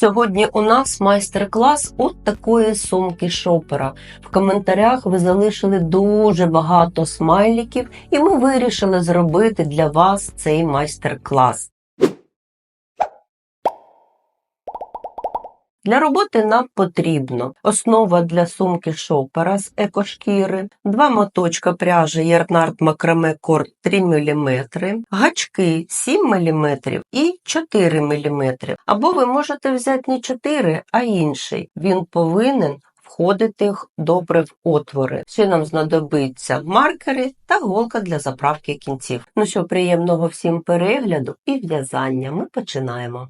Сьогодні у нас майстер-клас от такої сумки шопера. В коментарях ви залишили дуже багато смайліків, і ми вирішили зробити для вас цей майстер-клас. Для роботи нам потрібно основа для сумки шопера з екошкіри, два моточка пряжі Ярнард Макраме Корд 3 мм, гачки 7 мм і 4 мм. Або ви можете взяти не 4, а інший. Він повинен входити добре в отвори. Ще нам знадобиться маркери та голка для заправки кінців. Ну що, приємного всім перегляду і в'язання. Ми починаємо.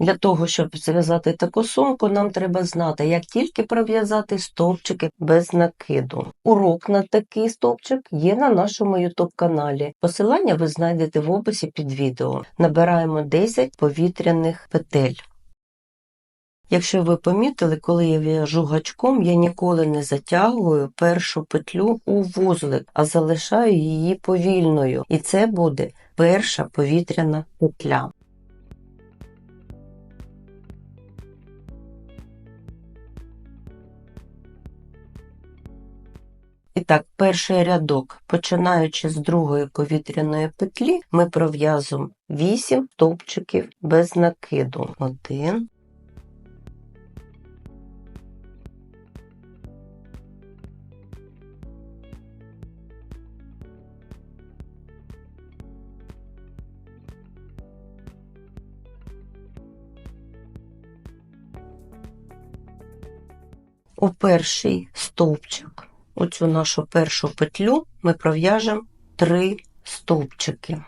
Для того, щоб зв'язати таку сумку, нам треба знати, як тільки пров'язати стовпчики без накиду. Урок на такий стовпчик є на нашому YouTube каналі. Посилання ви знайдете в описі під відео. Набираємо 10 повітряних петель. Якщо ви помітили, коли я в'яжу гачком, я ніколи не затягую першу петлю у вузлик, а залишаю її повільною. І це буде перша повітряна петля. Так, перший рядок, починаючи з другої повітряної петлі, ми пров'язуємо 8 стовпчиків без накиду. Один. У перший стовпчик оцю нашу першу петлю ми пров'яжемо три стовпчики.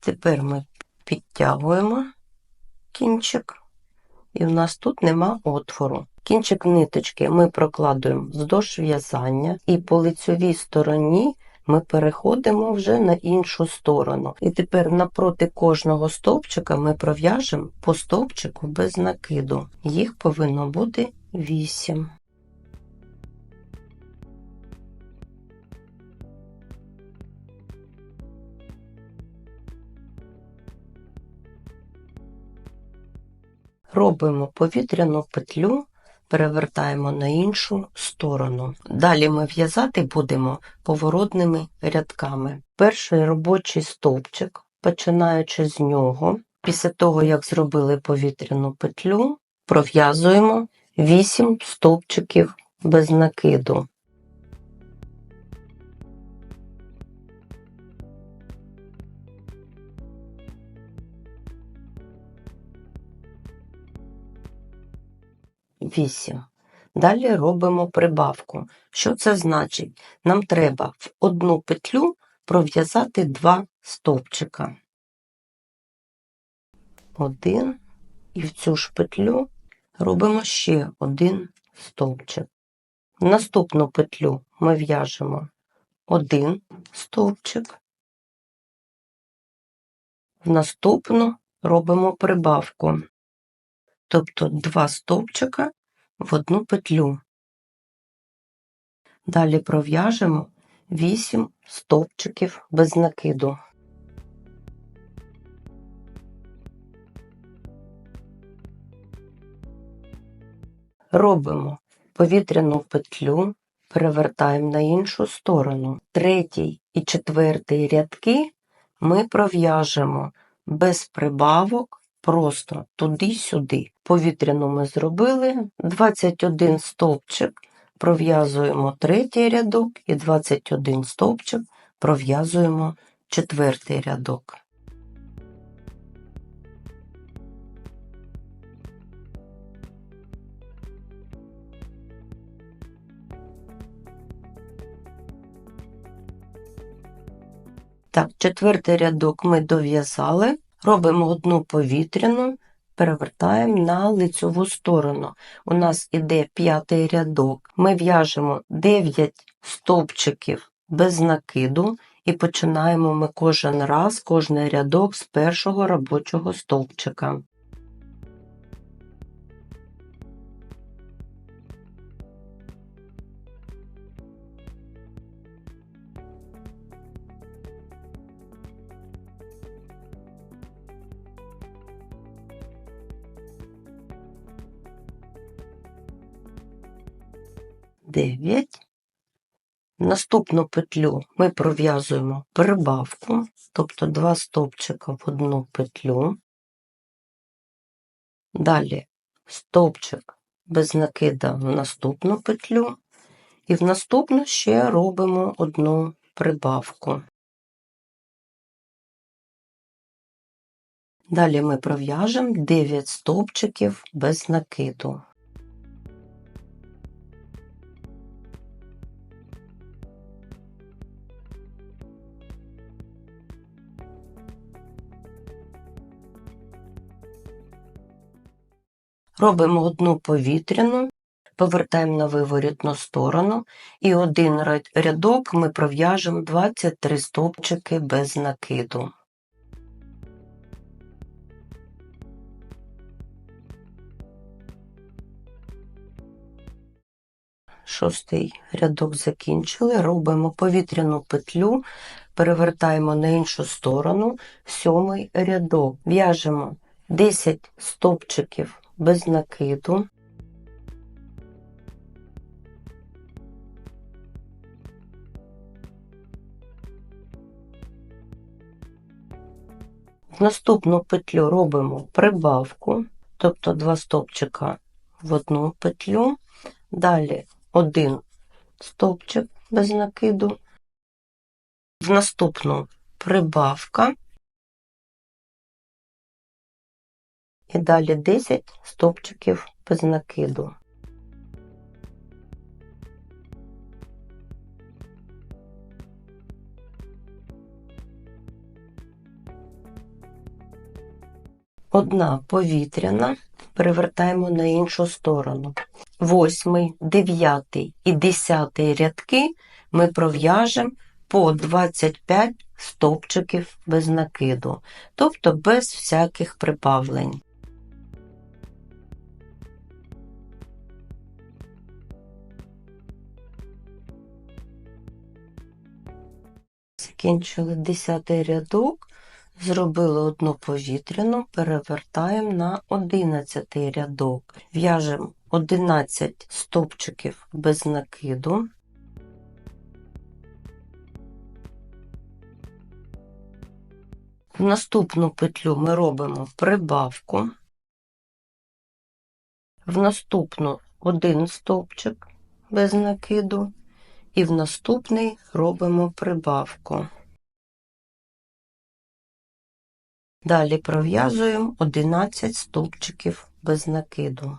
Тепер ми підтягуємо кінчик, і в нас тут нема отвору. Кінчик ниточки ми прокладуємо вздовж в'язання, і по лицьовій стороні ми переходимо вже на іншу сторону. І тепер напроти кожного стовпчика ми пров'яжемо по стовпчику без накиду. Їх повинно бути 8. Робимо повітряну петлю перевертаємо на іншу сторону. Далі ми в'язати будемо поворотними рядками. Перший робочий стовпчик, починаючи з нього, після того, як зробили повітряну петлю, пров'язуємо 8 стовпчиків без накиду. Вісім. Далі робимо прибавку. Що це значить? Нам треба в одну петлю пров'язати два стовпчика. Один. І в цю ж петлю робимо ще один стовпчик. В наступну петлю ми в'яжемо один стовпчик. В наступну робимо прибавку тобто два стовпчика в одну петлю. Далі пров'яжемо 8 стовпчиків без накиду. Робимо повітряну петлю, перевертаємо на іншу сторону. Третій і четвертий рядки ми пров'яжемо без прибавок просто туди-сюди. Повітряну ми зробили 21 стовпчик, пров'язуємо третій рядок і 21 стовпчик пров'язуємо четвертий рядок. Так, четвертий рядок ми дов'язали. Робимо одну повітряну, перевертаємо на лицьову сторону. У нас іде п'ятий рядок. Ми в'яжемо 9 стовпчиків без накиду і починаємо ми кожен раз, кожний рядок з першого робочого стовпчика. 9. Наступну петлю ми пров'язуємо прибавку, тобто два стовпчика в одну петлю. Далі стовпчик без накида в наступну петлю, і в наступну ще робимо одну прибавку. Далі ми пров'яжемо 9 стовпчиків без накиду. Робимо одну повітряну, повертаємо на виворітну сторону і один рядок ми пров'яжемо 23 стовпчики без накиду. Шостий рядок закінчили, робимо повітряну петлю, перевертаємо на іншу сторону, сьомий рядок, в'яжемо 10 стовпчиків без накиду. В наступну петлю робимо прибавку, тобто два стовпчика в одну петлю, далі один стовпчик без накиду, в наступну прибавка і далі 10 стовпчиків без накиду. Одна повітряна, перевертаємо на іншу сторону. Восьмий, дев'ятий і десятий рядки ми пров'яжемо по 25 стовпчиків без накиду, тобто без всяких прибавлень. Закінчили 10 рядок, зробили одну повітряну, перевертаємо на 11 рядок. В'яжемо 11 стовпчиків без накиду. В наступну петлю ми робимо прибавку, в наступну один стовпчик без накиду, і в наступний робимо прибавку. Далі пров'язуємо 11 стовпчиків без накиду.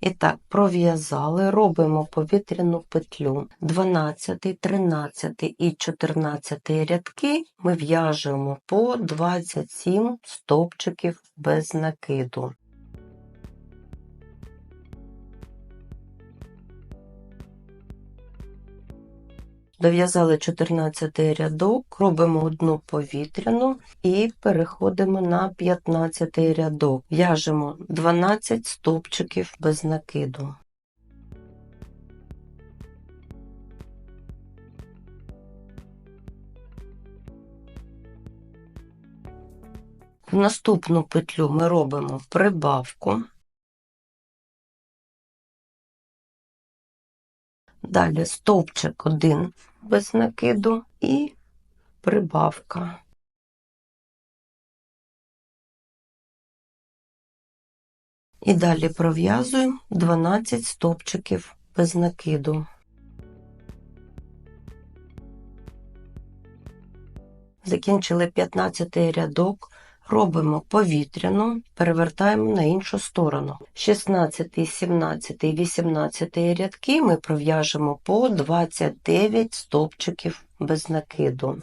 І так, пров'язали, робимо повітряну петлю 12, 13 і 14 рядки ми в'яжемо по 27 стовпчиків без накиду. Дов'язали 14 рядок, робимо одну повітряну і переходимо на 15 рядок. В'яжемо 12 стовпчиків без накиду. В наступну петлю ми робимо прибавку. Далі стовпчик один без накиду і прибавка. І далі пров'язуємо 12 стовпчиків без накиду. Закінчили 15 рядок, робимо повітряну, перевертаємо на іншу сторону. 16, 17, 18 рядки ми пров'яжемо по 29 стовпчиків без накиду.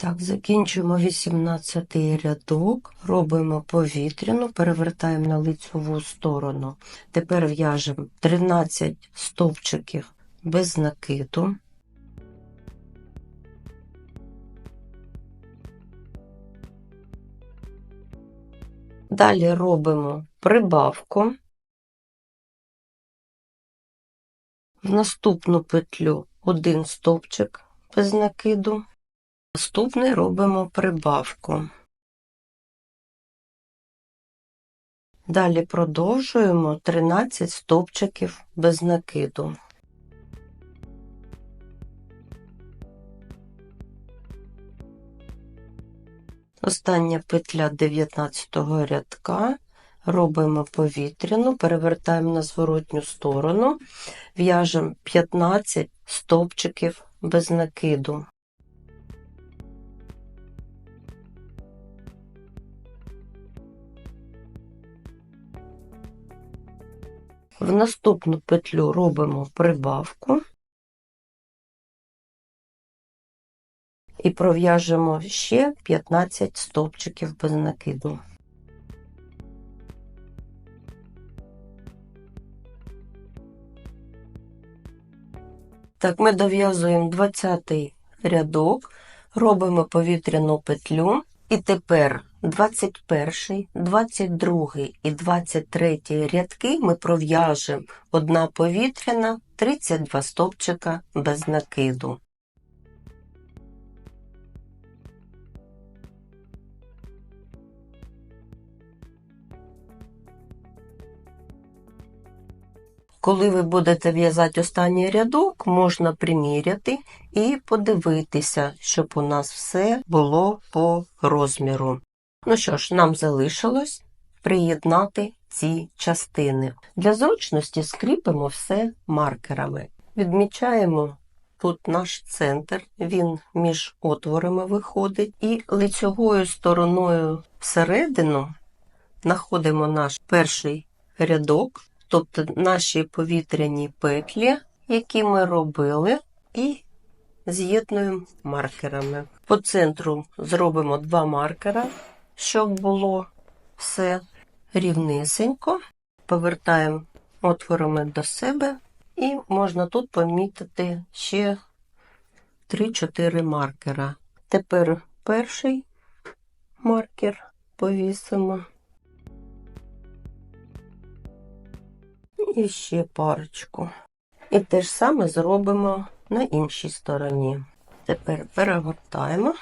Так, закінчуємо 18 рядок, робимо повітряну, перевертаємо на лицьову сторону. Тепер в'яжемо 13 стовпчиків без накиду. Далі робимо прибавку. В наступну петлю один стовпчик без накиду. Наступний робимо прибавку. Далі продовжуємо 13 стовпчиків без накиду. Остання петля 19 рядка. Робимо повітряну, перевертаємо на зворотню сторону, в'яжемо 15 стовпчиків без накиду. В наступну петлю робимо прибавку і пров'яжемо ще 15 стовпчиків без накиду. Так, ми дов'язуємо 20 рядок, робимо повітряну петлю, і тепер 21, 22 і 23 рядки ми пров'яжемо одна повітряна, 32 стовпчика без накиду. Коли ви будете в'язати останній рядок, можна приміряти і подивитися, щоб у нас все було по розміру. Ну що ж, нам залишилось приєднати ці частини. Для зручності скріпимо все маркерами. Відмічаємо тут наш центр, він між отворами виходить, і лицьовою стороною всередину знаходимо наш перший рядок тобто наші повітряні петлі, які ми робили, і з'єднуємо маркерами. По центру зробимо два маркера, щоб було все рівнесенько. Повертаємо отворами до себе, і можна тут помітити ще 3-4 маркера. Тепер перший маркер повісимо. і ще парочку. І те ж саме зробимо на іншій стороні. Тепер перегортаємо.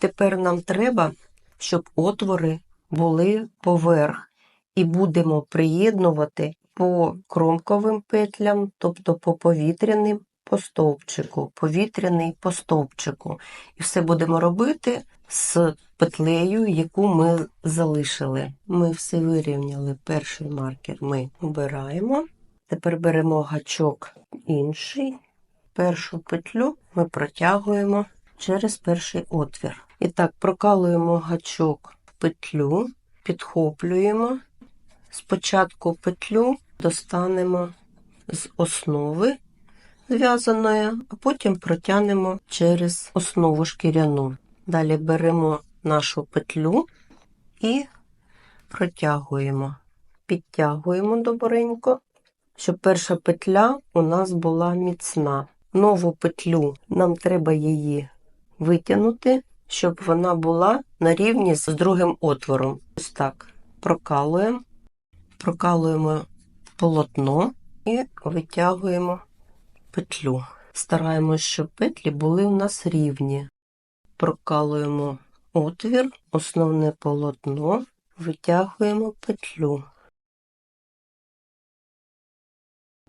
Тепер нам треба, щоб отвори були поверх, і будемо приєднувати по кромковим петлям, тобто по повітряним по стовпчику, повітряний по стовпчику. І все будемо робити з петлею, яку ми залишили. Ми все вирівняли. Перший маркер ми обираємо. Тепер беремо гачок інший. Першу петлю ми протягуємо через перший отвір. І так, прокалуємо гачок в петлю, підхоплюємо. Спочатку петлю достанемо з основи зв'язаної, а потім протягнемо через основу шкіряну. Далі беремо нашу петлю і протягуємо, підтягуємо добренько, щоб перша петля у нас була міцна. Нову петлю нам треба її витягнути, щоб вона була на рівні з другим отвором. Ось так прокалуємо, прокалуємо полотно і витягуємо петлю. Стараємось, щоб петлі були у нас рівні прокалуємо отвір, основне полотно, витягуємо петлю,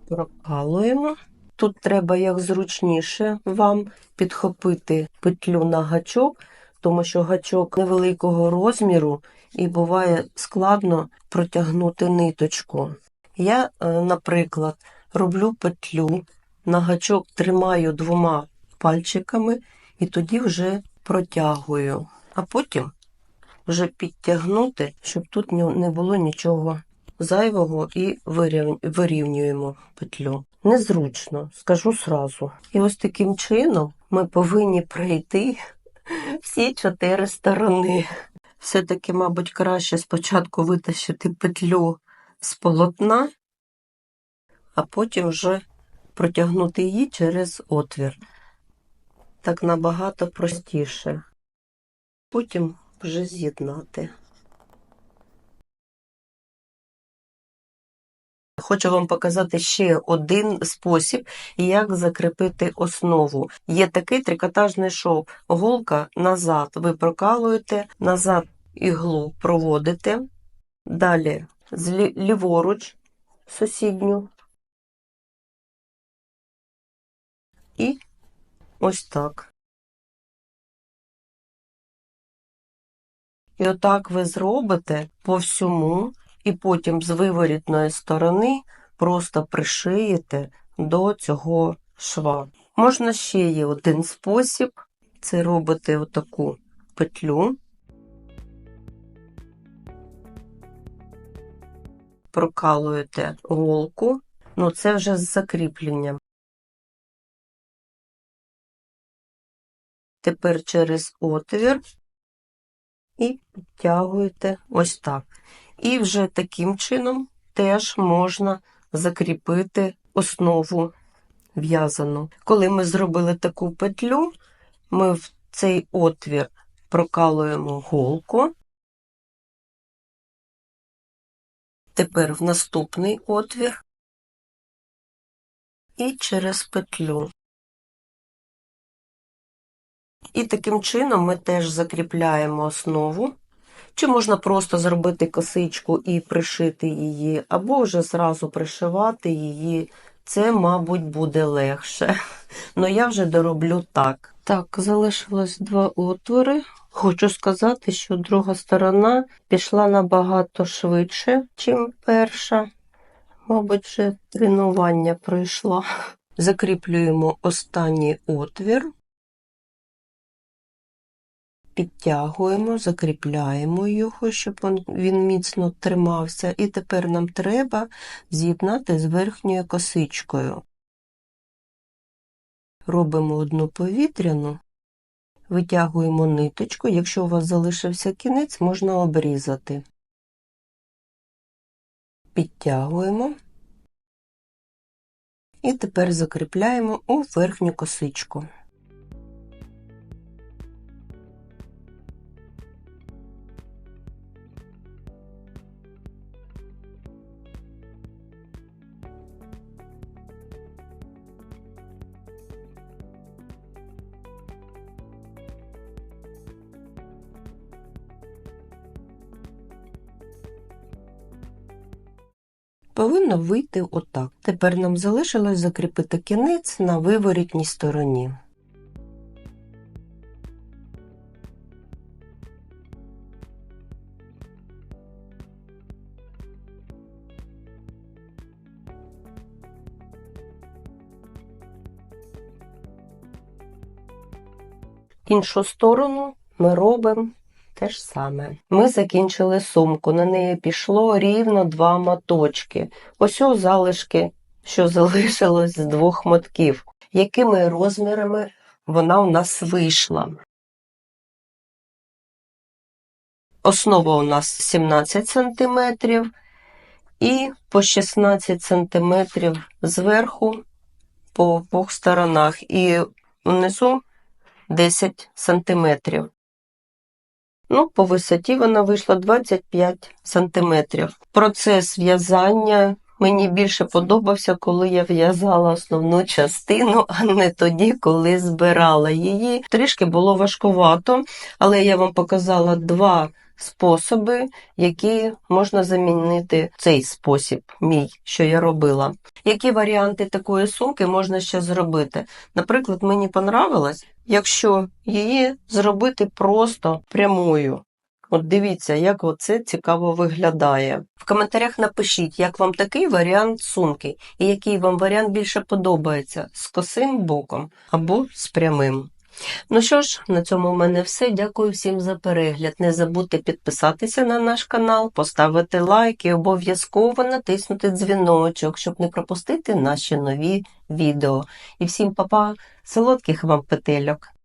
прокалуємо. Тут треба як зручніше вам підхопити петлю на гачок, тому що гачок невеликого розміру і буває складно протягнути ниточку. Я, е, наприклад, роблю петлю, на гачок тримаю двома пальчиками і тоді вже протягую, а потім вже підтягнути, щоб тут не було нічого зайвого і вирівнюємо петлю. Незручно, скажу сразу. І ось таким чином ми повинні пройти всі чотири сторони. Все-таки, мабуть, краще спочатку витащити петлю з полотна, а потім вже протягнути її через отвір так набагато простіше. Потім вже з'єднати. Хочу вам показати ще один спосіб, як закріпити основу. Є такий трикотажний шов. Голка назад. Ви прокалуєте, назад іглу проводите, далі ліворуч сусідню. І ось так. І отак ви зробите по всьому, і потім з виворітної сторони просто пришиєте до цього шва. Можна ще є один спосіб це робити отаку петлю, прокалуєте голку, ну це вже з закріпленням. Тепер через отвір і підтягуєте ось так. І вже таким чином теж можна закріпити основу в'язану. Коли ми зробили таку петлю, ми в цей отвір прокалуємо голку. Тепер в наступний отвір і через петлю. І таким чином ми теж закріпляємо основу. Чи можна просто зробити косичку і пришити її, або вже зразу пришивати її. Це, мабуть, буде легше. Но я вже дороблю так. Так, залишилось два отвори. Хочу сказати, що друга сторона пішла набагато швидше, ніж перша. Мабуть, вже тренування пройшла. Закріплюємо останній отвір підтягуємо, закріпляємо його, щоб він міцно тримався. І тепер нам треба з'єднати з верхньою косичкою. Робимо одну повітряну, витягуємо ниточку, якщо у вас залишився кінець, можна обрізати. Підтягуємо і тепер закріпляємо у верхню косичку. Повинно вийти отак. Тепер нам залишилось закріпити кінець на виворітній стороні. Іншу сторону ми робимо те ж саме. Ми закінчили сумку. На неї пішло рівно два моточки. Ось о залишки, що залишилось з двох мотків. Якими розмірами вона у нас вийшла? Основа у нас 17 см і по 16 см зверху по обох сторонах, і внизу 10 сантиметрів. Ну, по висоті вона вийшла 25 сантиметрів. Процес в'язання мені більше подобався, коли я в'язала основну частину, а не тоді, коли збирала її. Трішки було важкувато, але я вам показала два способи, які можна замінити цей спосіб, мій, що я робила. Які варіанти такої сумки можна ще зробити? Наприклад, мені понравилось, якщо її зробити просто прямою. От дивіться, як оце цікаво виглядає. В коментарях напишіть, як вам такий варіант сумки, і який вам варіант більше подобається з косим боком або з прямим. Ну що ж, на цьому в мене все. Дякую всім за перегляд. Не забудьте підписатися на наш канал, поставити лайк і обов'язково натиснути дзвіночок, щоб не пропустити наші нові відео. І всім па-па, солодких вам петельок!